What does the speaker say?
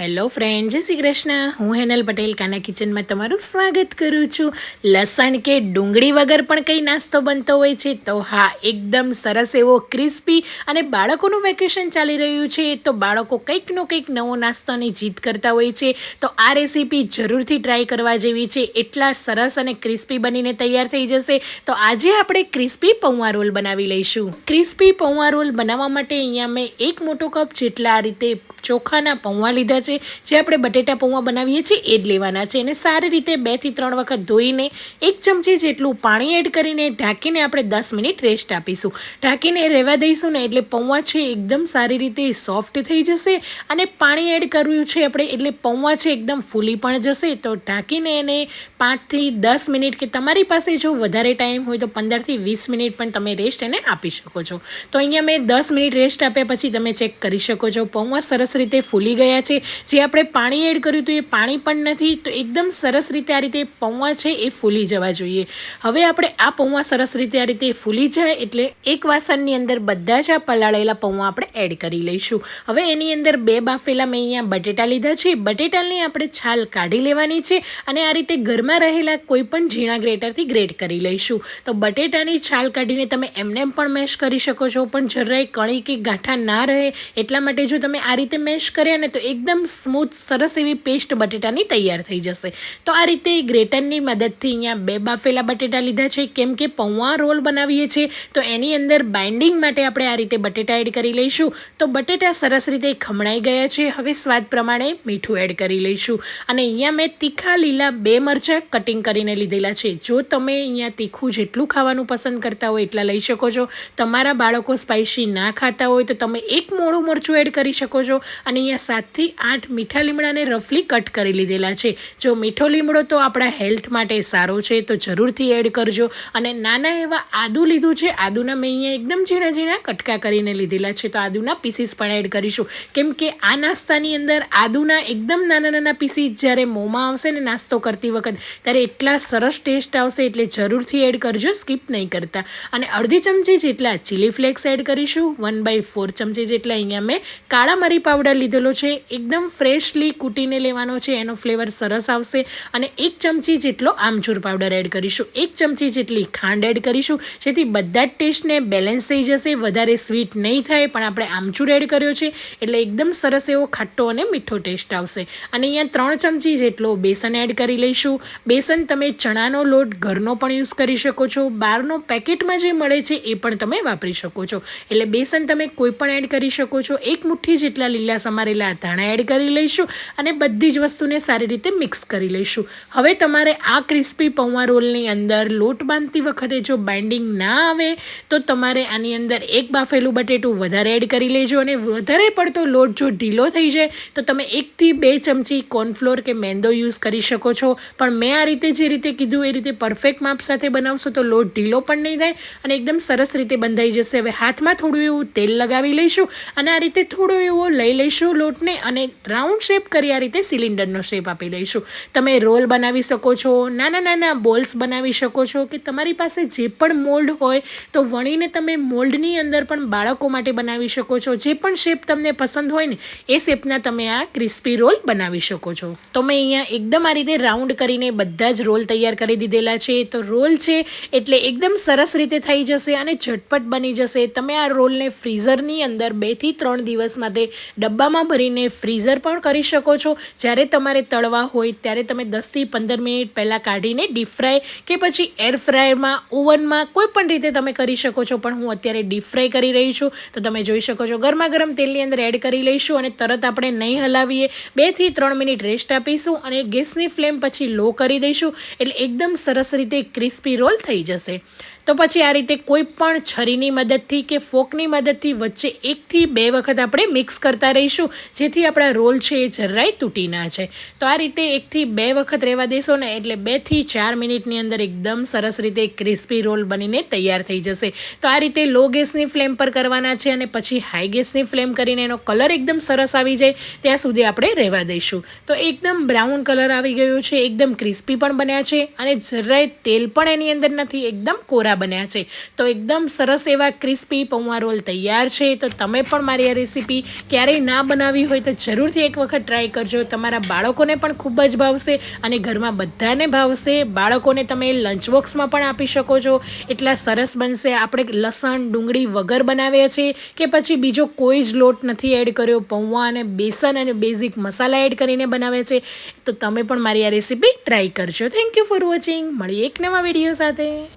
Hello friend જય શ્રી કૃષ્ણ. હું હેનલ પટેલ, કાના કિચનમાં તમારું સ્વાગત કરું છું. લસણ કે ડુંગળી વગર પણ કંઈ નાસ્તો બનતો હોય છે, તો હા, એકદમ સરસ એવો ક્રિસ્પી અને બાળકોનું વેકેશન ચાલી રહ્યું છે, તો બાળકો કંઈકનો કંઈક નવો નાસ્તોની જીદ કરતા હોય છે, તો આ રેસીપી જરૂરથી ટ્રાય કરવા જેવી છે. એટલા સરસ અને ક્રિસ્પી બનીને તૈયાર થઈ જશે. તો આજે આપણે ક્રિસ્પી પૌવા રોલ બનાવી લઈશું. ક્રિસ્પી પૌવા રોલ બનાવવા માટે અહીંયા મેં એક મોટો કપ જેટલા આ રીતે ચોખાના પૌવા લીધા છે. જે આપણે બટેટા પૌવા બનાવીએ છીએ એ જ લેવાના છે. એને સારી રીતે બેથી ત્રણ વખત ધોઈને એક ચમચી જેટલું પાણી એડ કરીને ઢાંકીને આપણે દસ મિનિટ રેસ્ટ આપીશું. ઢાંકીને રહેવા દઈશું ને એટલે પૌવા છે એકદમ સારી રીતે સોફ્ટ થઈ જશે અને પાણી એડ કર્યું છે આપણે એટલે પૌવા છે એકદમ ફૂલી પણ જશે. તો ઢાંકીને એને પાંચથી દસ મિનિટ કે તમારી પાસે જો વધારે ટાઈમ હોય તો પંદરથી વીસ મિનિટ પણ તમે રેસ્ટ એને આપી શકો છો. તો અહીંયા મેં દસ મિનિટ રેસ્ટ આપ્યા પછી તમે ચેક કરી શકો છો. પૌવા સરસ રીતે ફૂલી ગયા છે. જે આપણે પાણી એડ કર્યું હતું એ પાણી પણ નથી, તો એકદમ સરસ રીતે આ રીતે પૌવા છે એ ફૂલી જવા જોઈએ. હવે આપણે આ પૌવા સરસ રીતે આ રીતે ફૂલી જાય એટલે એક વાસણની અંદર બધા જ આ પલાળેલા પૌવા આપણે એડ કરી લઈશું. હવે એની અંદર બે બાફેલા મેં અહીંયા બટેટા લીધા છે. બટેટાની આપણે છાલ કાઢી લેવાની છે અને આ રીતે ઘરમાં રહેલા કોઈ પણ ઝીણા ગ્રેટરથી ગ્રેટ કરી લઈશું. તો બટેટાની છાલ કાઢીને તમે એમને પણ મેશ કરી શકો છો, પણ જરાય કણી કે ગાંઠા ના રહે. એટલા માટે જો તમે આ રીતે મેશ કર્યા ને તો એકદમ સ્મૂથ સરસ એવી પેસ્ટ બટેટાની તૈયાર થઈ જશે. તો આ રીતે ગ્રેટરની મદદથી અહીંયા બે બાફેલા બટેટા લીધા છે. કેમ કે પૌવા રોલ બનાવીએ છીએ, તો એની અંદર બાઇન્ડિંગ માટે આપણે આ રીતે બટેટા એડ કરી લઈશું. તો બટેટા સરસ રીતે ખમણાઈ ગયા છે. હવે સ્વાદ પ્રમાણે મીઠું એડ કરી લઈશું. અને અહીંયા મેં તીખા લીલા બે મરચાં કટિંગ કરીને લીધેલા છે. જો તમે અહીંયા તીખું જેટલું ખાવાનું પસંદ કરતા હોય એટલા લઈ શકો છો. તમારા બાળકો સ્પાઇસી ના ખાતા હોય તો તમે એક મોડું મરચું એડ કરી શકો છો. અને અહીંયા સાતથી આઠ મીઠા લીમડાને રફલી કટ કરી લીધેલા છે. જો મીઠો લીમડો તો આપણા હેલ્થ માટે સારો છે, તો જરૂરથી એડ કરજો. અને નાના એવા આદુ લીધું છે, આદુના મેં અહીંયા એકદમ ઝીણા ઝીણા કટકા કરીને લીધેલા છે, તો આદુના પીસીસ પણ એડ કરીશું. કેમ કે આ નાસ્તાની અંદર આદુના એકદમ નાના નાના પીસીસ જ્યારે મોંમાં આવશે ને નાસ્તો કરતી વખત, ત્યારે એટલા સરસ ટેસ્ટ આવશે એટલે જરૂરથી એડ કરજો, સ્કીપ નહીં કરતા. અને અડધી ચમચી જેટલા ચીલી ફ્લેક્સ એડ કરીશું, વન બાય ફોર ચમચી જેટલા અહીંયા મેં કાળા મરી પાવડર લીધેલો છે. એકદમ ફ્રેશલી કૂટીને લેવાનો છે. એનો ફ્લેવર સરસ આવશે અને એક ચમચી જેટલો આમચૂર પાવડર એડ કરીશું. એક ચમચી જેટલી ખાંડ એડ કરીશું. જેથી બધા જ ટેસ્ટને બેલેન્સ થઈ જશે. વધારે સ્વીટ નહીં થાય, પણ આપણે આમચૂર એડ કર્યો છે. એટલે એકદમ સરસ એવો ખાટો અને મીઠો ટેસ્ટ આવશે. અને અહીંયા ત્રણ ચમચી જેટલો બેસન એડ કરી લઈશું. બેસન તમે ચણાનો લોટ, ઘરનો પણ યુઝ કરી શકો છો. બહારનો પેકેટમાં જે મળે છે, એ પણ તમે વાપરી શકો છો. એટલે બેસન તમે કોઈ પણ એડ કરી શકો છો. એક મુઠ્ઠી જેટલા લીલા સમારેલા ધાણા એડ કરી લઈશું અને બધી જ વસ્તુને સારી રીતે મિક્સ કરી લઈશું. હવે તમારે આ ક્રિસ્પી પૌવા રોલની અંદર લોટ બાંધતી વખતે જો બાઇન્ડિંગ ના આવે, તો તમારે આની અંદર એક બાફેલું બટેટું વધારે એડ કરી લેજો અને વધારે પડતો લોટ જો ઢીલો થઈ જાય, તો તમે એકથી બે ચમચી કોર્નફ્લોર કે મેંદો યુઝ કરી શકો છો. પણ મેં આ રીતે જે રીતે કીધું, એ રીતે પરફેક્ટ માપ સાથે બનાવશો તો લોટ ઢીલો પણ નહીં થાય અને એકદમ સરસ રીતે બંધાઈ જશે. હવે હાથમાં થોડું એવું તેલ લગાવી લઈશું અને આ રીતે થોડો એવો લઈ લઈશું લોટને અને રાઉન્ડ શેપ કરી આ રીતે સિલિન્ડરનો શેપ આપી દઈશું. તમે રોલ બનાવી શકો છો, નાના નાના બોલ્સ બનાવી શકો છો કે તમારી પાસે જે પણ મોલ્ડ હોય તો વણીને તમે મોલ્ડની અંદર પણ બાળકો માટે બનાવી શકો છો. જે પણ શેપ તમને પસંદ હોય ને, એ શેપના તમે આ ક્રિસ્પી રોલ બનાવી શકો છો. તો મેં અહીંયા એકદમ આ રીતે રાઉન્ડ કરીને બધા જ રોલ તૈયાર કરી દીધેલા છે. તો રોલ છે એટલે એકદમ સરસ રીતે થઈ જશે અને ઝટપટ બની જશે. તમે આ રોલને ફ્રીઝરની અંદર બેથી ત્રણ દિવસ માટે ડબ્બામાં ભરીને ફ્રીઝર પણ કરી શકો છો. જ્યારે તમારે તળવા હોય ત્યારે તમે દસથી પંદર મિનિટ પહેલાં કાઢીને ડીપ ફ્રાય કે પછી એર ફ્રાયરમાં ઓવનમાં કોઈ પણ રીતે તમે કરી શકો છો. પણ હું અત્યારે ડીપ ફ્રાય કરી રહી છું. તો તમે જોઈ શકો છો ગરમા ગરમ તેલની અંદર એડ કરી લઈશું અને તરત આપણે નહીં હલાવીએ. બેથી ત્રણ મિનિટ રેસ્ટ આપીશું અને ગેસની ફ્લેમ પછી લો કરી દઈશું. એટલે એકદમ સરસ રીતે ક્રિસ્પી રોલ થઈ જશે. તો પછી આ રીતે કોઈ પણ છરીની મદદથી કે ફોકની મદદથી વચ્ચે એકથી બે વખત આપણે મિક્સ કરતા રહીશું. જેથી આપણા રોલ છે એ જરાય તૂટી ના જાય. તો આ રીતે એકથી બે વખત રહેવા દેશો ને એટલે બેથી ચાર મિનિટની અંદર એકદમ સરસ રીતે ક્રિસ્પી રોલ બનીને તૈયાર થઈ જશે. તો આ રીતે લો ગેસની ફ્લેમ પર કરવાના છે અને પછી હાઈ ગેસની ફ્લેમ કરીને એનો કલર એકદમ સરસ આવી જાય. ત્યાં સુધી આપણે રહેવા દઈશું. તો એકદમ બ્રાઉન કલર આવી ગયો છે, એકદમ ક્રિસ્પી પણ બન્યા છે અને જરાય તેલ પણ એની અંદર નથી, એકદમ કોરા બન્યા છે. તો એકદમ સરસ એવા ક્રિસ્પી પૌવા રોલ તૈયાર છે. તો તમે પણ મારી આ રેસીપી ક્યારેય ના બનાવી હોય તો જરૂરથી એક વખત ટ્રાય કરજો. તમારા બાળકોને પણ ખૂબ જ ભાવશે અને ઘરમાં બધાને ભાવશે. બાળકોને તમે લંચ બોક્સમાં પણ આપી શકો છો. એટલા સરસ બનશે. આપણે લસણ, ડુંગળી વગર બનાવ્યા છે કે પછી બીજો કોઈ જ લોટ નથી એડ કર્યો. પૌવા અને બેસન અને બેઝિક મસાલા એડ કરીને બનાવે છે. તો તમે પણ મારી આ રેસીપી ટ્રાય કરજો. થેન્ક યુ ફોર વોચિંગ મળીએ એક નવા વીડિયો સાથે.